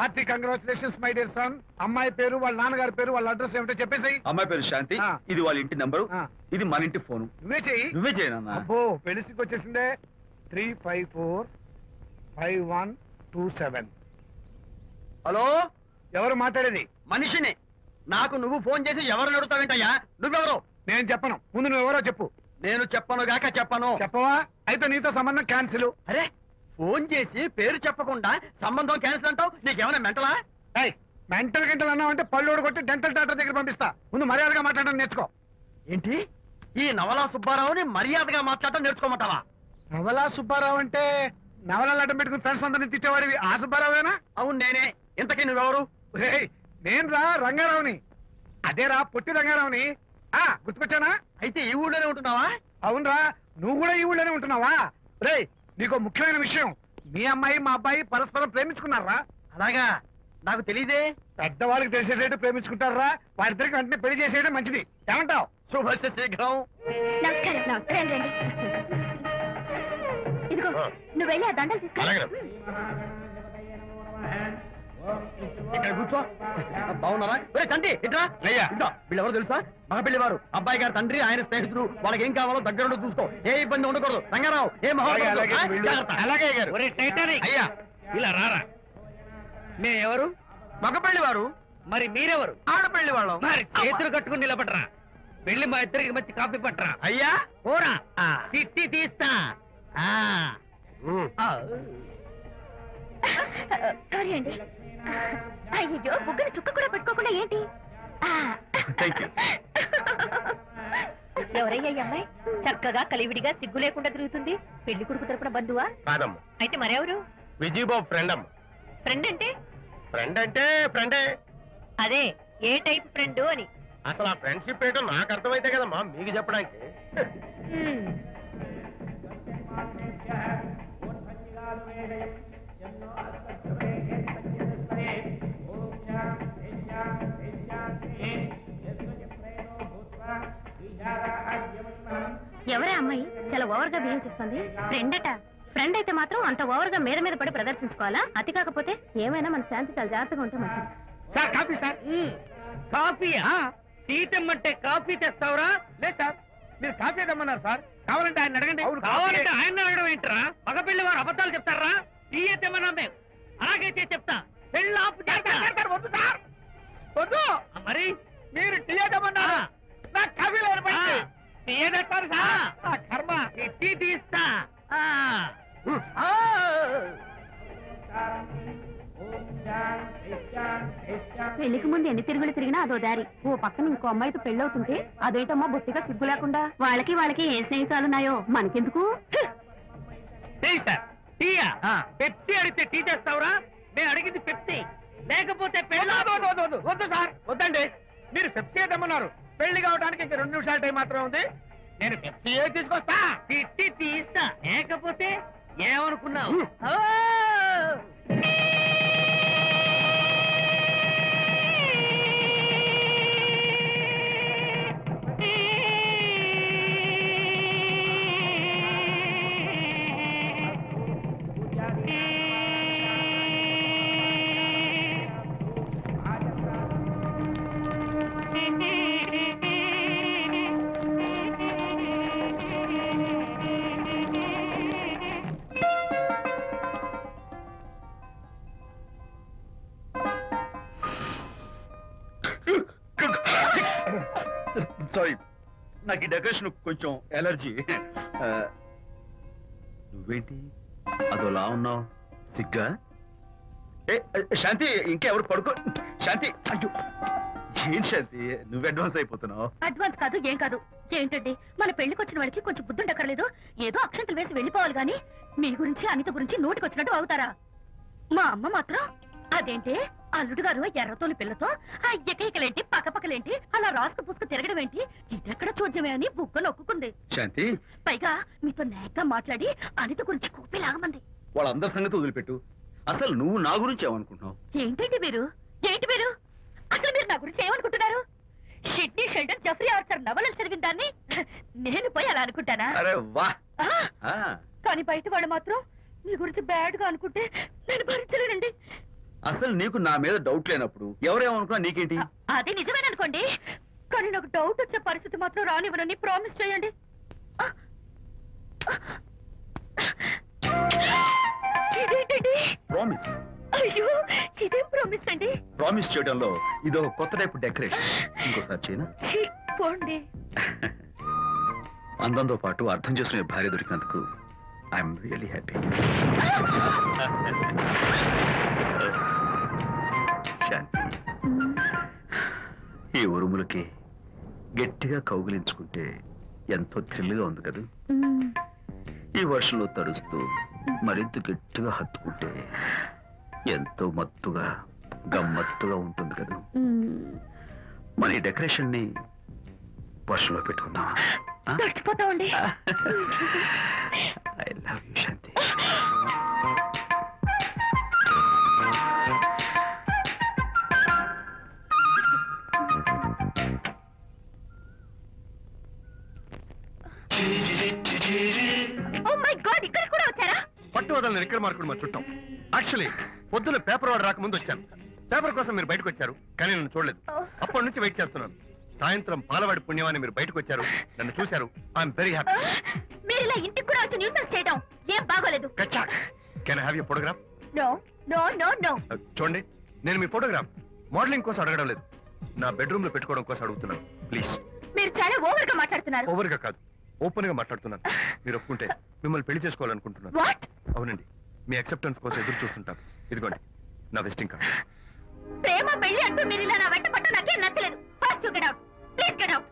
Hearty congratulations my dear son అమ్మాయి పేరు వాళ్ళ నాన్నగారి పేరు వాళ్ళ అడ్రస్ ఏమిటో చెప్పేసి అమ్మాయి పేరు శాంతి. ఆ. ఇది వాళ్ళ ఇంటి నంబరు. ఆ. ఇది మన ఇంటి ఫోను. నువ్వే చెయ్యి. నువ్వే చేయనన్నా అబ్బో పెళ్ళికి వచ్చేసిందే. Three five four five one two seven. Hello? ఎవరు మాట్లాడేది? మనిషిని. నాకు నువ్వు ఫోన్ చేసి ఎవరు అడుగుతావేంటయ్యా? నువ్వెవరు? నేను చెప్పను. ముందు నువ్వు ఎవరో చెప్పు. నేను చెప్పను గాక చెప్పను. చెప్పవా? అయితే నీతో సంబంధం క్యాన్సిల్. అరే ఫోన్ చేసి పేరు చెప్పకుండా సంబంధం క్యాన్సిల్ అంటావు? నీకేమైనా మెంటలా? మెంటల్ గంటలు అన్నావు అంటే పళ్ళు కొట్టి డెంటల్ డాక్టర్ దగ్గర పంపిస్తా. ముందు మర్యాదగా మాట్లాడడం నేర్చుకో. ఏంటి? ఈ నవలా సుబ్బారావుని మర్యాదగా మాట్లాడటం నేర్చుకోమంటావా? నవలా సుబ్బారావు అంటే నవలాలు అడ్డం పెట్టుకుని ఫ్రెండ్స్ అందరిని తిట్టేవాడివి. ఆ సుబ్బారావేనా? అవును నేనే. ఇంతకీ నువ్వెవరు? నేను రా రంగారావుని. అదేరా పొట్టి రంగారావుని. ఆ గుర్తుకొచ్చానా? అయితే ఈ ఊళ్ళోనే ఉంటున్నావా? అవునరా నువ్వు కూడా ఈ ఊళ్ళోనే ఉంటున్నావా? రేయ్ నీకు ముఖ్యమైన విషయం. మీ అమ్మాయి మా అబ్బాయి పరస్పరం ప్రేమించుకున్నారా? అలాగా. నాకు తెలీదే. పెద్దవాళ్ళకి తెలిసేటట్టు ప్రేమించుకుంటారా? వారిద్దరికి వెంటనే పెళ్ళి చేసేయడం మంచిది. ఏమంటావ్? శుభస్య శీఘ్రం నమస్కారం నమస్కారం రండి ఇదిగో నువ్వు వెళ్ళి ఆ దండలు ఇక్కడ కూర్చో. బాగున్నారా? ఒరే చంటి ఇట్రా. వీళ్ళెవరు తెలుసా? మగ పెళ్ళివారు అబ్బాయి గారి తండ్రి ఆయన స్నేహితుడు. వాళ్ళకి ఏం కావాలో దగ్గరుండి చూసుకో. ఏ ఇబ్బంది ఉండకూడదు. రంగారావు ఏ అలాగే, గారు. అయ్యా. ఇలా రారా. మే ఎవరు? మగ పెళ్ళివారు మరి మీరెవరు? ఆడపెళ్ళి వాళ్ళం మరి చేతులు కట్టుకుని నిలబడరా. వెళ్ళి మా ఇద్దరికి మంచి కాఫీ పట్టరా. అయ్యా. ఓరా తిట్టి తీస్తా. ఆ. సారీ అండి. అయ్యో బుగ్గన చుక్క కూడా పెట్టుకోకుండా ఏంటి. ఎవరయ్యా ఈ అమ్మాయి? చక్కగా కలివిడిగా సిగ్గు లేకుండా తిరుగుతుంది. పెళ్ళి కొడుకు తరపున బంధువా? కాదమ్మ. అయితే మరెవరు? విజయబాబు ఫ్రెండ్ అమ్మ ఫ్రెండ్ అంటే? ఫ్రెండ్ అంటే ఫ్రెండే అదే ఏ టైప్ ఫ్రెండ్ అని. అసలు ఆ ఫ్రెండ్షిప్ ఏంటో నాకు అర్థమైతే కదమ్మా మీకు చెప్పడానికి. అమ్మాయి చాలా ఓవర్గా బిహేవ్ చేస్తుంది. ఫ్రెండ్ అట ఫ్రెండ్ అయితే మాత్రం అంత ఓవర్గా మీద మీద పడి ప్రదర్శించుకోవాలా? అతి కాకపోతే ఏమైనా మన శాంతి చాలా జాగ్రత్తగా ఉంటే మంచిది. Sir coffee sir. కాఫీయా? టీ తెమ్మంటే కాఫీ తెస్తావురా? లేదు సార్. మీరు కాఫీ తెమ్మన్నారు సార్. కావాలంటే ఆయన అడగండి. కావాలంటే ఆయన అడగడం ఏంట్రా? మగ పెళ్ళి వారు అబద్ధాలు చెప్తారా? టీ తెమ్మన్నా మేము. అలాగే చేసి చెప్తా. పెళ్ళి ఆపు చేస్తా. వద్దు సార్. వద్దు. మరి? మీరు టీ తెమ్మన్నారు ఆ. నాకు కాఫీ లేదు ఆ. సార్. ఆ కర్మ తీస్తా. పెళ్ళికి ముందు ఎన్ని తిరుగులు తిరిగినా అదో దారి. ఓ పక్కన ఇంకో అమ్మాయితో పెళ్ళవుతుంటే అదేంటమ్మా బొత్తిగా సిగ్గు లేకుండా? వాళ్ళకి వాళ్ళకి ఏ స్నేహితాలున్నాయో మనకెందుకు? టీయా? పెప్సీ అడిగితే టీ తెస్తావురా మేము అడిగింది పెప్సీ. లేకపోతే వద్దు, సార్. వద్దండి. మీరు పెప్సీ తెమ్మన్నారు పెళ్ళి కావడానికి ఇంకా రెండు నిమిషాల టైం మాత్రమే ఉంది. నేను తీసుకొస్తా. తిట్టి తీస్తా లేకపోతే ఏమనుకున్నావు? సారీ. నాకు ఈ డెకరేషన్ కొంచెం ఎలర్జీ. నువ్వేంటి? అదోలా ఉన్నావు? సిగ్గా? ఏ శాంతి ఇంకెవరు పడుకో శాంతి అయ్యో. ఏం శాంతి? నువ్వు అడ్వాన్స్ అయిపోతున్నావు. అడ్వాన్స్ కాదు ఏం కాదు. ఏంటండి? మన పెళ్ళికి వచ్చిన వాళ్ళకి కొంచెం బుద్ధి ఉండక్కర్లేదు ఏదో అక్షంతలు వేసి వెళ్ళిపోవాలి గాని మీ గురించి అనిత గురించి నోటికి వచ్చినట్టు అవుతారా మా అమ్మ మాత్రం అదేంటి అల్లుడు గారు ఎర్రతోని పిల్లతో ఆ ఎకైకలేంటి పక్కపక్కలేంటి రాసుకు పుసుకు తిరగడం ఏంటి? ఇదెక్కడ చూద్యమే అని బుక్క నొక్కుంది శాంతి. పైగా మీతో నేగ్గా మాట్లాడి అనిత గురించి కూపి లాగమంది వాళ్ళందరి సంగతి వదిలిపెట్టు. అసలు నువ్వు నా గురించి ఏమనుకుంటున్నావు? ఏంటండి మీరు? ఏంటి మీరు? అసలు మీరు నా గురించి ఏమనుకుంటున్నారు? షిడ్నీ షెల్డన్ జఫ్రీ ఆర్చర్ నవలలు చదివిన దాన్ని నేను పోయి అలా అనుకుంటానా? అరే వా. కానీ బయట వాళ్ళు మాత్రం మీ గురించి బ్యాడ్గా అనుకుంటే నేను భరించలేనండి అసలు నీకు నా మీద డౌట్ లేనప్పుడు ఎవరేమనుకున్నా నీకేంటి? అది నిజమేననుకోండి. కానీ నాకు డౌట్ వచ్చే పరిస్థితి మాత్రం రానివ్వనని ప్రామిస్ చేయండి. ఇదేంటండి? ప్రామిస్ అయ్యో ఇదేం ప్రామిస్ అండి? ప్రామిస్ చేయడంలో ఇదో కొత్త టైప్ డెకరేషన్ ఇంకోసారి చేయనా? ఛీ, పోండి. అందంతో పాటు అర్థం చేసుకునే భార్య దొరికినందుకు ఐఎమ్ రియలీ హ్యాపీ శాంతి ఈ ఉరుములకి గట్టిగా కౌగిలించుకుంటే ఎంతో థ్రిల్గా ఉంది కదా. ఈ వర్షంలో తడుస్తూ మరింత గట్టిగా హత్తుకుంటే ఎంతో మత్తుగా గమ్మత్తుగా ఉంటుంది కదా. మన ఈ డెకరేషన్ని వర్షంలో పెట్టుకుందాం చచ్చిపోతామండి I love you Shanti. Oh my god ఇక్కడ కూడా వచ్చారా? పట్టు వదలని ఎక్కడ మార్కుడు మా చుట్టాం. యాక్చువల్లీ పొద్దున్న పేపర్ వాడు రాకముందు వచ్చాను. పేపర్ కోసం మీరు బయటకు వచ్చారు కానీ నన్ను చూడలేదు. అప్పటి నుంచి వెయిట్ చేస్తున్నాను. సాయంత్రం పాలవాడి పుణ్యమాన్ని మీరు బయటకు వచ్చారు. నన్ను చూశారు. ఐఎమ్ వెరీ హ్యాపీ మీరు ఇలా ఇంటికి కూడా వచ్చి న్యూసెన్స్ చేయడం ఏం బాగోలేదు. కచ్చా can have you photograph no no no no చూడండి నేను మీ ఫోటోగ్రాఫ్ మోడలింగ్ కోసం అడగడం లేదు. నా బెడ్రూమ్లో పెట్టుకోవడం కోసం అడుగుతున్నాను. ప్లీజ్ మీరు చాలా ఓవర్గా మాట్లాడుతున్నారు. ఓవర్గా కాదు. ఓపెన్గా మాట్లాడుతున్నాను. మీరు ఒప్పుకుంటే మిమ్మల్ని పెళ్ళి చేసుకోవాలనుకుంటున్నాను. వాట్? అవునండి. మీ అక్సెప్టెన్స్ కోసం ఎదురు చూస్తుంటాను. ఇదిగోండి నా విజిటింగ్ కార్డ్ ప్రేమ పెళ్ళి అంటూ మీరు ఇలా నా వెంట పట్ట నాకేం నచ్చలేదు. First get out please get out